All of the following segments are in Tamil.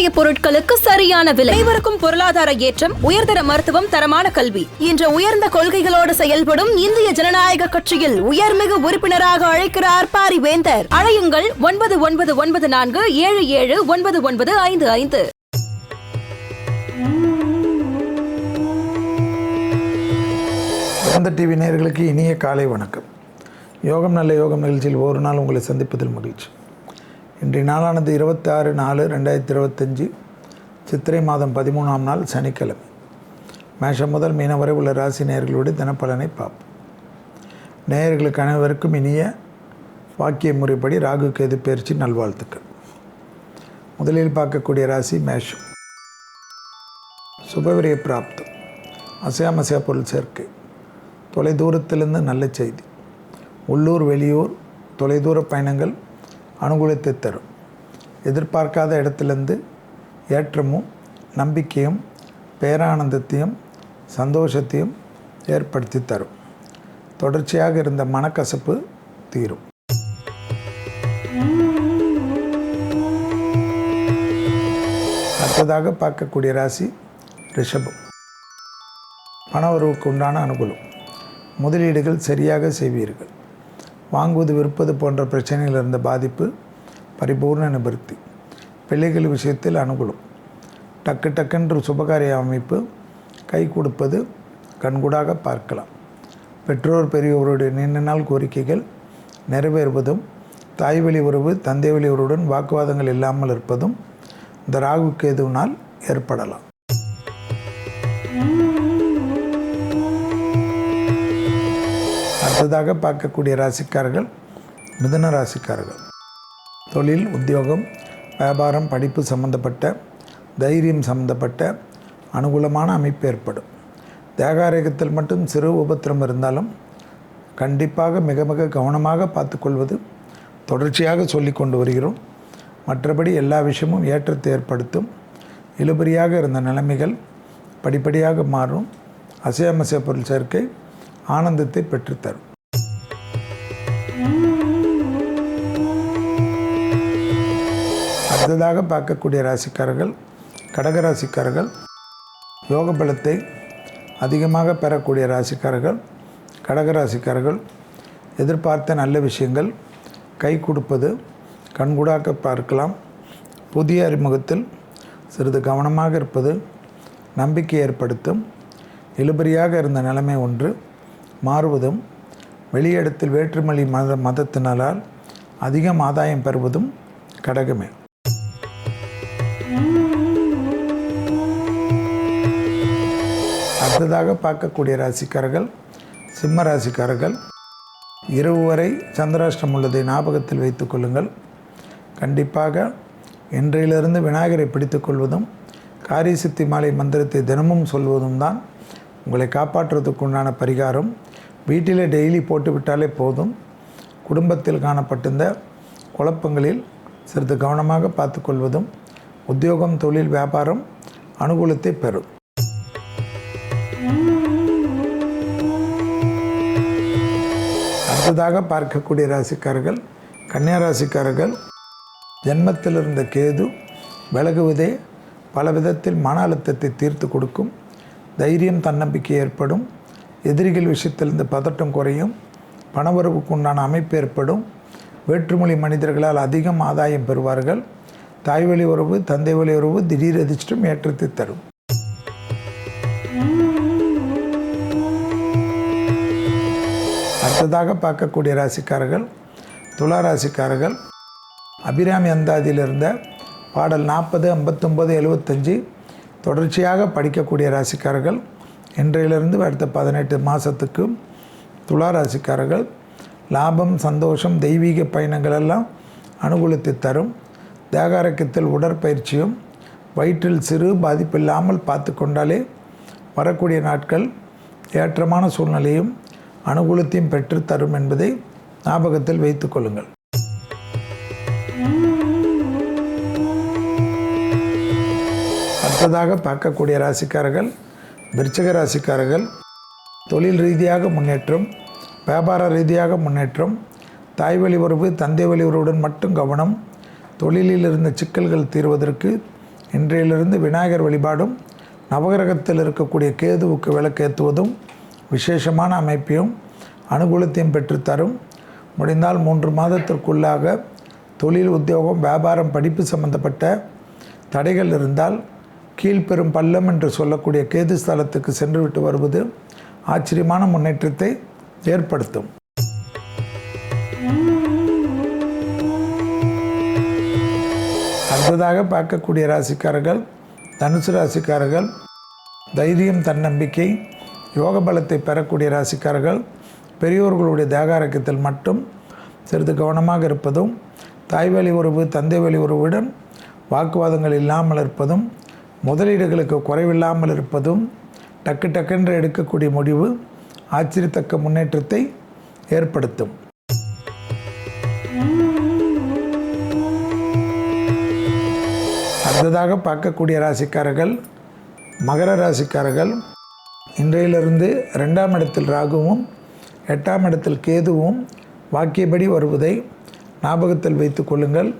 விவசாய பொருட்களுக்கு சரியான விலை. அனைவருக்கும் பொருளாதார ஏற்றம் உயர்தர மருத்துவம் தரமான கல்வி. என்ற உயர்ந்த கொள்கைகளோடு செயல்படும் இந்திய ஜனநாயக கட்சியில் உயர்மிகு உறுப்பினராக அழைக்கிறார் பாரிவேந்தர். அழையுங்கள் ஒன்பது ஒன்பது ஒன்பது நான்கு ஏழு ஏழு ஒன்பது ஒன்பது ஐந்து ஐந்து. சொந்த டிவி நேர்களுக்கு இனிய காலை வணக்கம். யோகம் நல்ல யோகம் நிகழ்ச்சியில் ஒரு நாள் உங்களை சந்திப்பதில் மகிழ்ச்சி. இன்றைய நாளானது இருபத்தாறு நாலு ரெண்டாயிரத்தி இருபத்தஞ்சி சித்திரை மாதம் பதிமூணாம் நாள் சனிக்கிழமை. மேஷம் முதல் மீனவரை வரை உள்ள ராசி நேயர்களுடைய தினப்பலனை பார்ப்போம். நேயர்களுக்கு அனைவருக்கும் இனிய வாக்கிய முறைப்படி ராகு கேது பயிற்சி நல்வாழ்த்துக்கள். முதலில் பார்க்கக்கூடிய ராசி மேஷம். சுபவிரிய பிராப்தம். அசையாமசையா பொருள் சேர்க்கை. தொலைதூரத்திலிருந்து நல்ல செய்தி. உள்ளூர் வெளியூர் தொலைதூர பயணங்கள் அனுகூலத்தை தரும். எதிர்பார்க்காத இடத்துலேருந்து ஏற்றமும் நம்பிக்கையும் பேரானந்தத்தையும் சந்தோஷத்தையும் ஏற்படுத்தி தரும். தொடர்ச்சியாக இருந்த மனக்கசப்பு தீரும். அடுத்ததாக பார்க்கக்கூடிய ராசி ரிஷபம். பணவரவுக்கு உண்டான அனுகூலம். முதலீடுகள் சரியாக செய்வீர்கள். வாங்குவது விற்பது போன்ற பிரச்சனையில் இருந்த பாதிப்பு பரிபூர்ண நிவர்த்தி பிள்ளைகள் விஷயத்தில் அனுகூலம். டக்கு டக்குன்று சுபகாரிய அமைப்பு கை கொடுப்பது கண்கூடாக பார்க்கலாம். பெற்றோர் பெரியோருடைய நீண்ட நாள் கோரிக்கைகள் நிறைவேறுவதும் தாய் வழி உறவு தந்தை வழி உறவுடன் வாக்குவாதங்கள் இல்லாமல் இருப்பதும் இந்த ராகு கேதுவினால் ஏற்படலாம். அடுத்ததாக பார்க்கக்கூடிய ராசிக்காரர்கள் மிதன ராசிக்காரர்கள். தொழில் உத்தியோகம் வியாபாரம் படிப்பு சம்பந்தப்பட்ட தைரியம் சம்பந்தப்பட்ட அனுகூலமான அமைப்பு ஏற்படும். தேகாரேகத்தில் மட்டும் சிறு உபத்திரம் இருந்தாலும் கண்டிப்பாக மிக மிக கவனமாக பார்த்துக்கொள்வது தொடர்ச்சியாக சொல்லி கொண்டு வருகிறோம். மற்றபடி எல்லா விஷயமும் ஏற்றத்தை ஏற்படுத்தும். இழுபறியாக இருந்த நிலைமைகள் படிப்படியாக மாறும். அசையமசைய பொருள் சேர்க்கை ஆனந்தத்தை பெற்றுத்தரும். அடுத்ததாக பார்க்கக்கூடிய ராசிக்காரர்கள் கடகராசிக்காரர்கள் யோக பலத்தை அதிகமாக பெறக்கூடிய ராசிக்காரர்கள் கடகராசிக்காரர்கள் எதிர்பார்த்த நல்ல விஷயங்கள் கை கொடுப்பது கண்கூடாக பார்க்கலாம். புதிய அறிமுகத்தில் சிறிது கவனமாக இருப்பது நம்பிக்கை ஏற்படுத்தும் இழுபறியாக இருந்த நிலைமை ஒன்று மாறுவதும் வெளியிடத்தில் வேற்றுமொழி மத மதத்தினரால் அதிகம் ஆதாயம் பெறுவதும் கடகமே. அடுத்ததாக பார்க்கக்கூடிய ராசிக்காரர்கள் சிம்ம ராசிக்காரர்கள் இரவு வரை சந்திராஷ்டம் உள்ளதை ஞாபகத்தில் வைத்துக் கொள்ளுங்கள். கண்டிப்பாக இன்றையிலிருந்து விநாயகரை பிடித்துக்கொள்வதும் காரிய மாலை மந்திரத்தை தினமும் சொல்வதும் தான் உங்களை காப்பாற்றுவதற்கு உண்டான பரிகாரம். வீட்டிலே டெய்லி போட்டுவிட்டாலே போதும். குடும்பத்தில் காணப்பட்டிருந்த குழப்பங்களில் சிறிது கவனமாக பார்த்துக்கொள்வதும் உத்தியோகம் தொழில் வியாபாரம் அனுகூலத்தை பெறும். அடுத்ததாக பார்க்கக்கூடிய ராசிக்காரர்கள் கன்னியா ராசிக்காரர்கள் ஜென்மத்தில் இருந்த கேது விலகுவதே பல விதத்தில் மன அழுத்தத்தை தீர்த்து கொடுக்கும். தைரியம் தன்னம்பிக்கை ஏற்படும். எதிரிகள் விஷயத்திலிருந்து பதட்டம் குறையும். பணவரவுக்கு உண்டான அமைப்பு ஏற்படும். வேற்றுமொழி மனிதர்களால் அதிகம் ஆதாயம் பெறுவார்கள். தாய் வழி உறவு தந்தை வழி உறவு திடீர் அதிர்ஷ்டம் ஏற்றத்தை தரும். அடுத்ததாக பார்க்கக்கூடிய ராசிக்காரர்கள் துலா ராசிக்காரர்கள் அபிராமி அந்தாதியில் இருந்த பாடல் நாற்பது ஐம்பத்தொம்பது எழுபத்தஞ்சு தொடர்ச்சியாக படிக்கக்கூடிய ராசிக்காரர்கள் இன்றையிலிருந்து அடுத்த பதினெட்டு மாதத்துக்கு துலா ராசிக்காரர்கள் லாபம் சந்தோஷம் தெய்வீக பயணங்கள் எல்லாம் அனுகூலத்தை தரும். தேகாரக்கத்தில் உடற்பயிற்சியும் வயிற்றில் சிறு பாதிப்பில்லாமல் பார்த்து கொண்டாலே வரக்கூடிய நாட்கள் ஏற்றமான சூழ்நிலையும் அனுகூலத்தையும் பெற்று தரும் என்பதை ஞாபகத்தில் வைத்துக் கொள்ளுங்கள். அடுத்ததாக பார்க்கக்கூடிய ராசிக்காரர்கள் விருச்சக ராசிக்காரர்கள் தொழில் ரீதியாக முன்னேற்றம் வியாபார ரீதியாக முன்னேற்றம் தாய் வழி உறவு தந்தை வழி உறவுடன் மட்டும் கவனம் தொழிலில் இருந்த சிக்கல்கள் தீர்வதற்கு இன்றையிலிருந்து விநாயகர் வழிபாடும் நவகிரகத்தில் இருக்கக்கூடிய கேதுவுக்கு விளக்கேற்றுவதும் விசேஷமான அமைப்பையும் அனுகூலத்தையும் பெற்றுத்தரும். முடிந்தால் மூன்று மாதத்திற்குள்ளாக தொழில் உத்தியோகம் வியாபாரம் படிப்பு சம்பந்தப்பட்ட தடைகள் இருந்தால் கீழ்பெரும் பள்ளம் என்று சொல்லக்கூடிய கேது ஸ்தலத்துக்கு சென்றுவிட்டு வருவது ஆச்சரியமான முன்னேற்றத்தை ஏற்படுத்தும். அடுத்ததாக பார்க்கக்கூடிய ராசிக்காரர்கள் தனுசு ராசிக்காரர்கள் தைரியம் தன்னம்பிக்கை யோக பலத்தை பெறக்கூடிய ராசிக்காரர்கள் பெரியோர்களுடைய தேகாரக்கத்தில் மட்டும் சிறிது கவனமாக இருப்பதும் தாய்வழி உறவு தந்தை வழி உறவுடன் வாக்குவாதங்கள் இல்லாமல் இருப்பதும் முதலீடுகளுக்கு குறைவில்லாமல் இருப்பதும் டக்கு டக்கென்று எடுக்கக்கூடிய முடிவு ஆச்சரியத்தக்க முன்னேற்றத்தை ஏற்படுத்தும். அடுத்ததாக பார்க்கக்கூடிய ராசிக்காரர்கள் மகர ராசிக்காரர்கள் இன்றையிலிருந்து ரெண்டாம் இடத்தில் ராகுவும் எட்டாம் இடத்தில் கேதுவும் வாக்கியபடி வருவதை ஞாபகத்தில் வைத்து கொள்ளுங்கள்.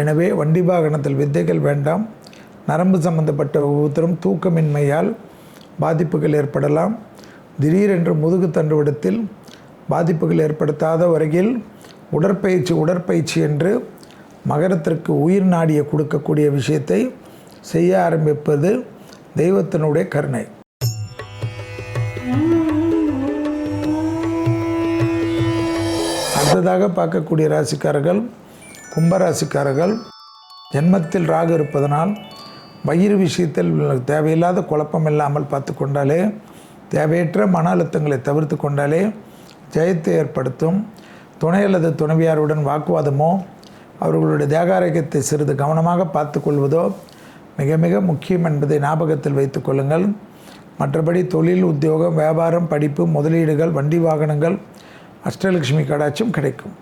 எனவே வண்டி வாகனத்தில் வித்தைகள் வேண்டாம். நரம்பு சம்பந்தப்பட்ட ஒவ்வொருத்தரும் தூக்கமின்மையால் பாதிப்புகள் ஏற்படலாம். திடீரென்று முதுகு தண்டுவிடத்தில் பாதிப்புகள் ஏற்படுத்தாத வரையில் உடற்பயிற்சி உடற்பயிற்சி என்று மகரத்திற்கு உயிர் நாடியை கொடுக்கக்கூடிய விஷயத்தை செய்ய ஆரம்பிப்பது தெய்வத்தினுடைய கருணை. அடுத்ததாக பார்க்கக்கூடிய ராசிக்காரர்கள் கும்பராசிக்காரர்கள் ஜென்மத்தில் ராகு இருப்பதனால் வயிறு விஷயத்தில் தேவையில்லாத குழப்பம் இல்லாமல் பார்த்து கொண்டாலே தேவையற்ற மன அழுத்தங்களை தவிர்த்து கொண்டாலே ஜெயத்தை ஏற்படுத்தும். துணை அல்லது துணைவியாருடன் வாக்குவாதமோ அவர்களுடைய தேகாரோக்கியத்தை சிறிது கவனமாக பார்த்து கொள்வதோ மிக மிக முக்கியம் என்பதை ஞாபகத்தில் வைத்துக் கொள்ளுங்கள். மற்றபடி தொழில் உத்தியோகம் வியாபாரம் படிப்பு முதலீடுகள் வண்டி வாகனங்கள் அஷ்டலட்சுமி கடாட்சம் கிடைக்கும்.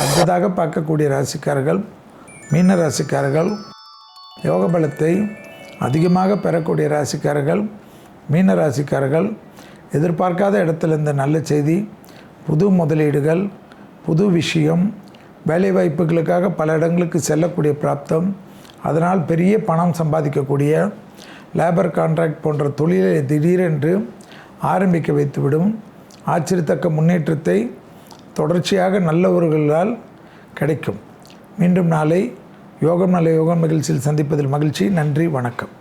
அடுத்ததாக பார்க்கக்கூடிய ராசிக்காரர்கள் மீன ராசிக்காரர்கள் யோக பலத்தை அதிகமாக பெறக்கூடிய ராசிக்காரர்கள் மீன ராசிக்காரர்கள் எதிர்பார்க்காத இடத்துலேருந்து இந்த நல்ல செய்தி புது முதலீடுகள் புது விஷயம் வேலை வாய்ப்புகளுக்காக பல இடங்களுக்கு செல்லக்கூடிய பிராப்தம் அதனால் பெரிய பணம் சம்பாதிக்கக்கூடிய லேபர் கான்ட்ராக்ட் போன்ற தொழிலை திடீரென்று ஆரம்பிக்க வைத்துவிடும். ஆச்சரியத்தக்க முன்னேற்றத்தை தொடர்ச்சியாக நல்லவர்களால் கிடைக்கும். மீண்டும் நாளை யோகம் நல்ல யோகம் நிகழ்ச்சியில் சந்திப்பதில் மகிழ்ச்சி. நன்றி. வணக்கம்.